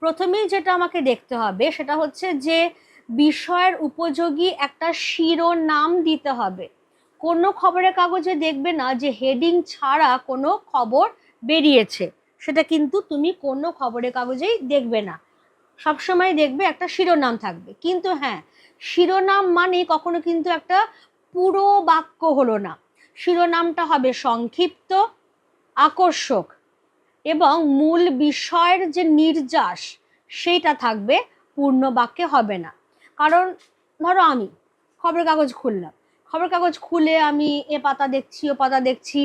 প্রথমেই যেটা আমাকে দেখতে হবে সেটা হচ্ছে যে বিষয়ের উপযোগী একটা শিরোনাম দিতে হবে। কোনো খবরের কাগজে দেখবে না যে হেডিং ছাড়া কোনো খবর বেরিয়েছে। সেটা কিন্তু তুমি কোনো খবরের কাগজেই দেখবে না। সবসময় দেখবে একটা শিরোনাম থাকবে। কিন্তু হ্যাঁ শিরোনাম মানে কখনো কিন্তু একটা পুরো বাক্য হলো না। শিরোনামটা হবে সংক্ষিপ্ত, আকর্ষক। এবং মূল বিষয়ের যে নির্যাস, সেইটা থাকবে পূর্ণ বাক্যে হবে না। কারণ ধরো আমি খবরের কাগজ খুললাম। খবরের কাগজ খুলে আমি এ পাতা দেখছি, ও পাতা দেখছি।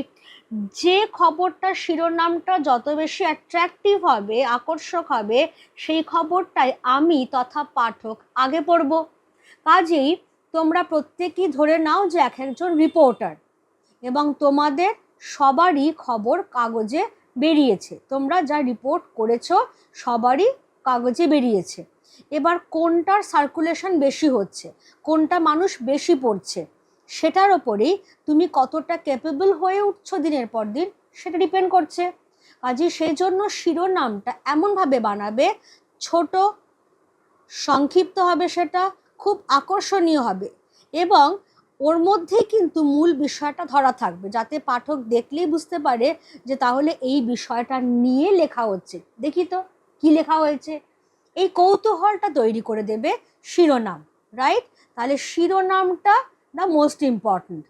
যে খবরটা শিরোনামটা যত বেশি অ্যাট্রাকটিভ হবে, আকর্ষক হবে, সেই খবরটাই আমি তথা পাঠক আগে পড়ব। কাজেই তোমরা প্রত্যেকেই ধরে নাও যে এক একজন রিপোর্টার এবং তোমাদের সবারই খবর কাগজে বেরিয়েছে। তোমরা যা রিপোর্ট করেছ সবারই কাগজে বেরিয়েছে। এবার কোনটার সার্কুলেশন বেশি হচ্ছে, কোনটা মানুষ বেশি পড়ছে, সেটার ওপরেই তুমি কতটা ক্যাপেবল হয়ে উঠছো দিনের পর দিন, সেটা ডিপেন্ড করছে। কাজে সেই জন্য শিরোনামটা এমনভাবে বানাবে, ছোট, সংক্ষিপ্ত হবে সেটা, খুব আকর্ষণীয় হবে। এবং ওর মধ্যেই কিন্তু মূল বিষয়টা ধরা থাকবে। যাতে পাঠক দেখলেই বুঝতে পারে যে তাহলে এই বিষয়টা নিয়ে লেখা হচ্ছে। দেখি তো, কি লেখা হয়েছে? এই কৌতূহলটা তৈরি করে দেবে শিরোনাম রাইট তাহলে শিরোনামটা দ্য মোস্ট ইম্পর্ট্যান্ট